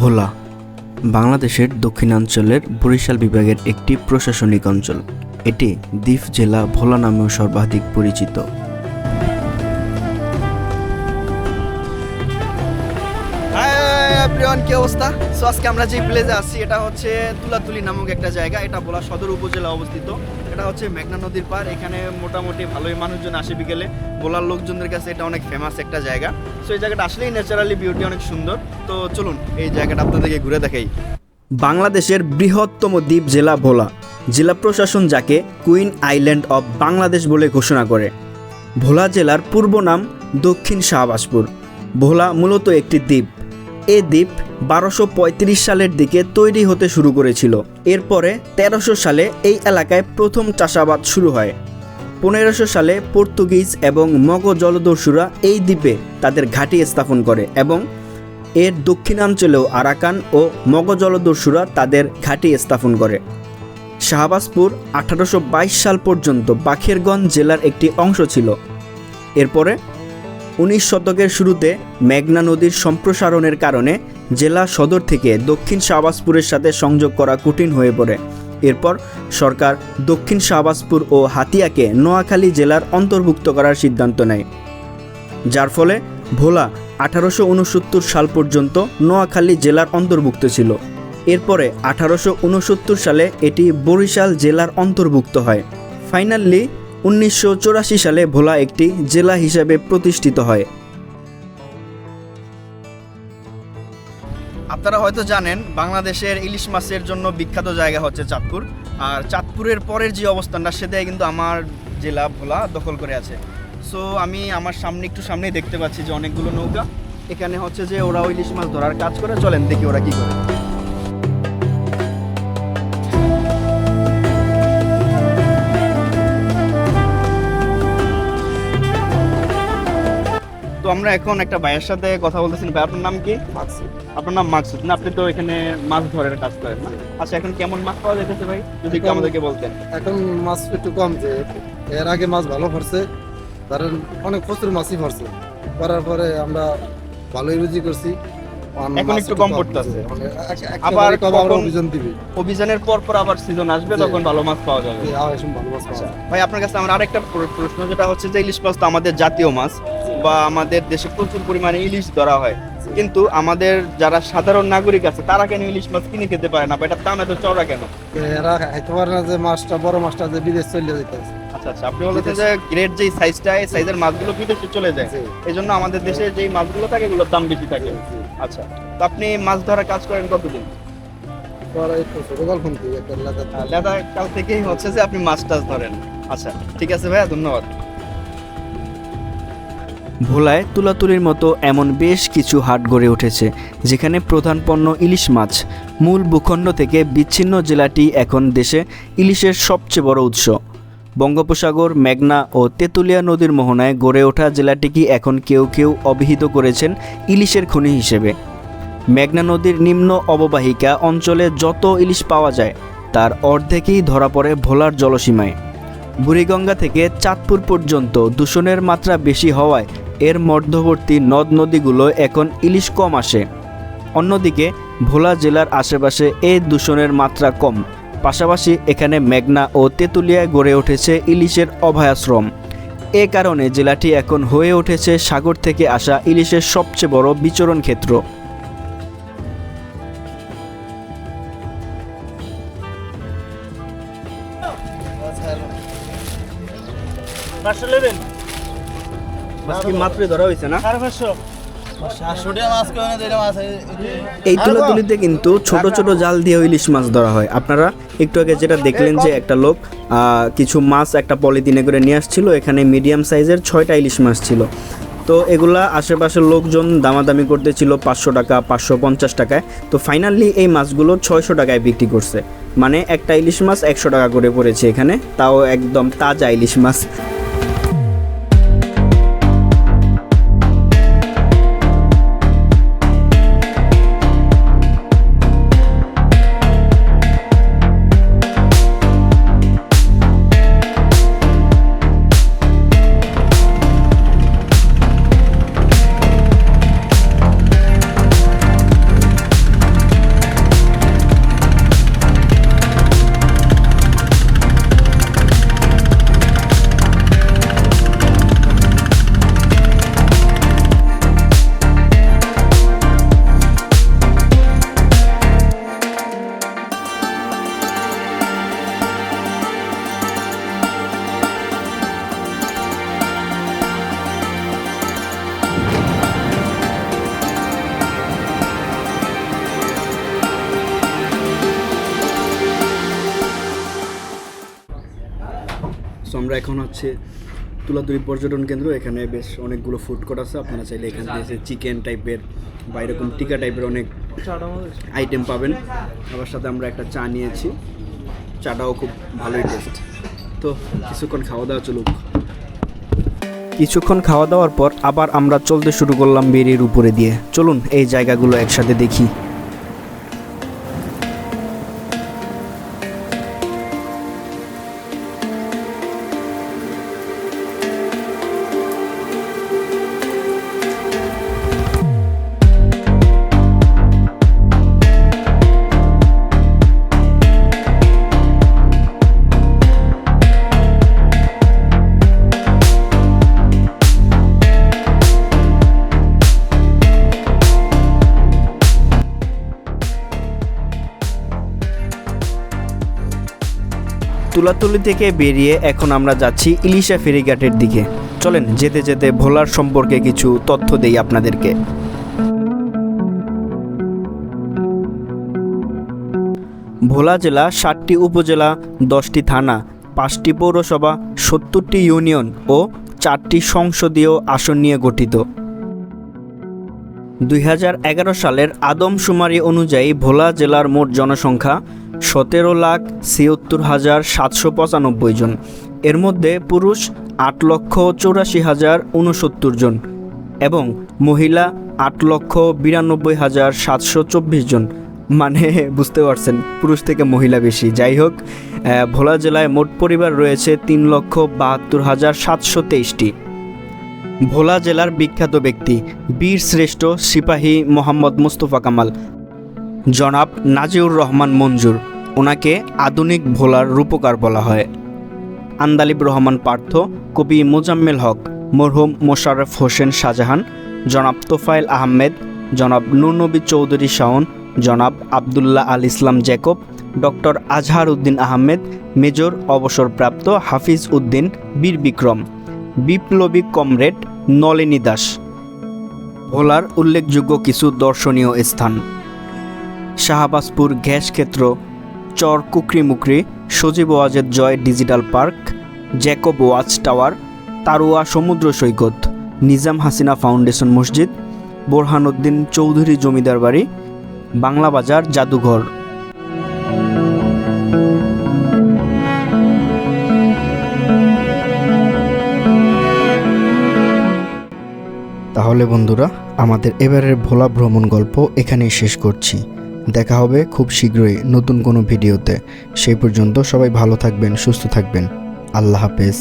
ভোলা, বাংলাদেশের দক্ষিণাঞ্চলের বরিশাল বিভাগের একটি প্রশাসনিক অঞ্চল। এটি দ্বীপ জেলা ভোলা নামেও সর্বাধিক পরিচিত। এভরিওয়ান কি অবস্থা? সো আজকে আমরা যে প্লেসে আছি, এটা হচ্ছে তুলাতুলি নামক একটা জায়গা। এটা ভোলা সদর উপজেলা অবস্থিত। এটা হচ্ছে মেঘনা নদীর পার এখানে মোটামুটি ভালোই মানুষজন আসে বিকেলে। ভোলার লোকজনদের কাছে এটা অনেক ফেমাস একটা জায়গা। সো এই জায়গাটা আসলেই ন্যাচারালি বিউটি অনেক সুন্দর। তো চলুন, এই জায়গাটা আপনাদেরকে ঘুরে দেখাই। বাংলাদেশের বৃহত্তম দ্বীপ জেলা ভোলা। জেলা প্রশাসন যাকে কুইন আইল্যান্ড অব বাংলাদেশ বলে ঘোষণা করে। ভোলা জেলার পূর্ব নাম দক্ষিণ শাহবাজপুর। ভোলা মূলত একটি দ্বীপ। এ দ্বীপ বারোশো সালের দিকে তৈরি হতে শুরু করেছিল। এরপরে তেরোশো সালে এই এলাকায় প্রথম চাষাবাদ শুরু হয়। পনেরোশো সালে পর্তুগিজ এবং মগ জলদস্যুরা এই দ্বীপে তাদের ঘাঁটি স্থাপন করে এবং এর দক্ষিণাঞ্চলেও আরাকান ও মগ জলদস্যুরা তাদের ঘাঁটি স্থাপন করে। শাহবাজপুর আঠারোশো সাল পর্যন্ত বাখেরগঞ্জ জেলার একটি অংশ ছিল। এরপরে উনিশ শতকের শুরুতে মেঘনা নদীর সম্প্রসারণের কারণে জেলা সদর থেকে দক্ষিণ শাহবাজপুরের সাথে সংযোগ করা কঠিন হয়ে পড়ে। এরপর সরকার দক্ষিণ শাহবাজপুর ও হাতিয়াকে নোয়াখালী জেলার অন্তর্ভুক্ত করার সিদ্ধান্ত নেয়। যার ফলে ভোলা আঠারোশো উনসত্তর সাল পর্যন্ত নোয়াখালী জেলার অন্তর্ভুক্ত ছিল। এরপরে আঠারোশো উনসত্তর সালে এটি বরিশাল জেলার অন্তর্ভুক্ত হয়। ফাইনালি উনিশশো সালে ভোলা একটি জেলা হিসাবে প্রতিষ্ঠিত হয়। আপনারা হয়তো জানেন, বাংলাদেশের ইলিশ মাছের জন্য বিখ্যাত জায়গা হচ্ছে চাঁদপুর। আর চাঁদপুরের পরের যে অবস্থানটা সেটাই কিন্তু আমার জেলা ভোলা দখল করে আছে। সো আমি আমার সামনে, একটু সামনেই দেখতে পাচ্ছি যে অনেকগুলো নৌকা। এখানে হচ্ছে যে ওরা ইলিশ মাছ ধরার কাজ করে, চলেন দেখি ওরা কি করে। আমরা এখন একটা ভাইয়ের সাথে কথা বলতেছি। ভাই আপনার নাম কি? আপনার নাম মাকসুদ। না আপনি তো এখানে মাছ ধরার কাজ করেন না। আচ্ছা এখন কেমন মাছ পাওয়া যাইতেছে ভাই? যদি একটু আমাদেরকে বলতেন। এখন মাছ একটু কম যে এর আগে মাছ ভালো পড়ছে ধরেন অনেক প্রচুর মাছই পড়ছে করার পরে আমরা ভালোই রুজি করছি। এখন একটু কম পড়তাছে। মানে আবার অভিযান দিবি। অভিযানের পর পর আবার সিজন আসবে। তখন ভালো মাছ পাওয়া যাবে। ভালো মাছ আচ্ছা যায়। ভাই আপনার কাছে আমার আরেকটা প্রশ্ন যেটা হচ্ছে যে ইলিশ মাছ তো আমাদের জাতীয় মাছ। বা আমাদের দেশে প্রচুর পরিমাণে ইলিশ ধরা হয়। কিন্তু আমাদের যারা সাধারণ নাগরিক আছে তারা কেন ইলিশ মাছ কিনে খেতে পারে না? বা এটার দাম এত চড়া কেন? এরা খাইতে পারে না যে মাছটা বড় মাছটা যে বিদেশ চলে যেতে আচ্ছা আচ্ছা আপনি বলেছেন যে গ্রেড যেই সাইজটা এই সাইজের মাছগুলো বিদেশে চলে যায়। এই জন্য আমাদের দেশে যেই মাছগুলো থাকে এগুলোর দাম বেশি থাকে। আচ্ছা তো আপনি মাছ ধরার কাজ করেন কতদিন? দাদা কাল থেকেই হচ্ছে যে আপনি মাছ টাছ ধরেন। আচ্ছা ঠিক আছে ভাইয়া ধন্যবাদ। ভোলায় তুলাতুলির মতো এমন বেশ কিছু হাট গড়ে উঠেছে, যেখানে প্রধান পণ্য ইলিশ মাছ। মূল ভূখণ্ড থেকে বিচ্ছিন্ন জেলাটি এখন দেশে ইলিশের সবচেয়ে বড় উৎস। বঙ্গোপসাগর, মেঘনা ও তেঁতুলিয়া নদীর মোহনায় গড়ে ওঠা জেলাটিকে এখন কেউ কেউ অভিহিত করেছেন ইলিশের খনি হিসেবে? মেঘনা নদীর নিম্ন অববাহিকা অঞ্চলে যত ইলিশ পাওয়া যায়, তার অর্ধেকই ধরা পড়ে ভোলার জলসীমায়। বুড়িগঙ্গা থেকে চাঁদপুর পর্যন্ত দূষণের মাত্রা বেশি হওয়ায় এর মধ্যবর্তী নদ নদীগুলো এখন ইলিশ কম আসে। অন্যদিকে ভোলা জেলার আশেপাশে এই দূষণের মাত্রা কম। পাশাপাশি এখানে মেঘনা ও তেঁতুলিয়ায় গড়ে উঠেছে ইলিশের অভয়াশ্রম। এ কারণে জেলাটি এখন হয়ে উঠেছে সাগর থেকে আসা ইলিশের সবচেয়ে বড় বিচরণ ক্ষেত্র। পাঁচশো নেবেন? মাত্রই ধরা হয়েছে না? সাড়ে পাঁচশো। এই তুলাতুলিতে কিন্তু ছোট ছোট জাল দিয়ে ইলিশ মাছ ধরা হয়। আপনারা একটু আগে যেটা দেখলেন যে একটা লোক আহ, কিছু মাছ একটা পলিথিনে করে নিয়ে আসছিল। এখানে মিডিয়াম সাইজের ছয়টা ইলিশ মাছ ছিল। তো এগুলা আশেপাশের লোকজন দামাদামি করতেছিল পাঁচশো টাকা পাঁচশো পঞ্চাশ টাকায়। তো ফাইনালি এই মাছগুলো ছয়শো টাকায় বিক্রি করছে। মানে একটা ইলিশ মাছ একশো টাকা করে পড়েছে এখানে। তাও একদম তাজা ইলিশ মাছ। আমরা এখন হচ্ছে তুলাতুলি পর্যটন কেন্দ্র, এখানে বেশ অনেকগুলো ফুড কোর্ট আছে। আপনারা চাইলে এখান থেকে চিকেন টাইপের বা এরকম টিকা টাইপের অনেক আইটেম পাবেন। আবার সাথে আমরা একটা চা নিয়েছি। চাটাও খুব ভালোই টেস্ট তো কিছুক্ষণ খাওয়া দাওয়া চলুক। কিছুক্ষণ খাওয়া দাওয়ার পর আবার আমরা চলতে শুরু করলাম বেরির উপরে দিয়ে। চলুন এই জায়গাগুলো একসাথে দেখি। তুলাতুলি থেকে বেরিয়ে এখন আমরা যাচ্ছি ইলিশা ফেরিঘাটের দিকে। চলেন, যেতে যেতে ভোলার সম্পর্কে কিছু তথ্য দেই আপনাদেরকে। ভোলা জেলা ষাটটি উপজেলা, দশটি থানা, পাঁচটি পৌরসভা, সত্তরটি ইউনিয়ন ও চারটি সংসদীয় আসন নিয়ে গঠিত। দুই হাজার এগারো সালের আদমশুমারি অনুযায়ী ভোলা জেলার মোট জনসংখ্যা সতেরো লাখ ছিয়াত্তর হাজার সাতশো পঁচানব্বই জন। এর মধ্যে পুরুষ আট লক্ষ চৌরাশি হাজার উনসত্তর জন এবং মহিলা আট লক্ষ বিরানব্বই হাজার সাতশো চব্বিশ জন। মানে বুঝতে পারছেন, পুরুষ থেকে মহিলা বেশি। যাই হোক ভোলা জেলায় মোট পরিবার রয়েছে তিন লক্ষ বাহাত্তর হাজার সাতশো তেইশটি। ভোলা জেলার বিখ্যাত ব্যক্তি, বীর শ্রেষ্ঠ সিপাহী মোহাম্মদ মুস্তফা কামাল। জনাব নাজিউর রহমান মঞ্জুর, ওনাকে আধুনিক ভোলার রূপকার বলা হয়। আন্দালিব রহমান পার্থ, কবি মোজাম্মেল হক, মরহুম মোশাররফ হোসেন শাহজাহান, জনাব তোফায়েল আহমেদ, জনাব নুরনবী চৌধুরী শাওন, জনাব Abdullah Al Islam Jacob doctor Azhar Uddin Ahmed, major অবসরপ্রাপ্ত হাফিজ উদ্দিন, বীর বিক্রম। বিপ্লবী কমরেড নলিনী দাস। ভোলার উল্লেখযোগ্য কিছু দর্শনীয় স্থান। শাহবাজপুর গ্যাস ক্ষেত্র, Char Kukrimukri, Sajeeb Wazed Joy digital park, Jacob watch tower, Tarua সমুদ্র সৈকত, নিজাম হাসিনা ফাউন্ডেশন মসজিদ বোরহানুদ্দিন চৌধুরী জমিদার বাড়ি, বাংলা বাজার জাদুঘর। তাহলে বন্ধুরা, আমাদের এবারের ভোলা ভ্রমণ গল্প এখানেই শেষ করছি। দেখা হবে খুব শীঘ্রই নতুন কোনো ভিডিওতে। সেই পর্যন্ত সবাই ভালো থাকবেন, সুস্থ থাকবেন। আল্লাহ হাফেজ।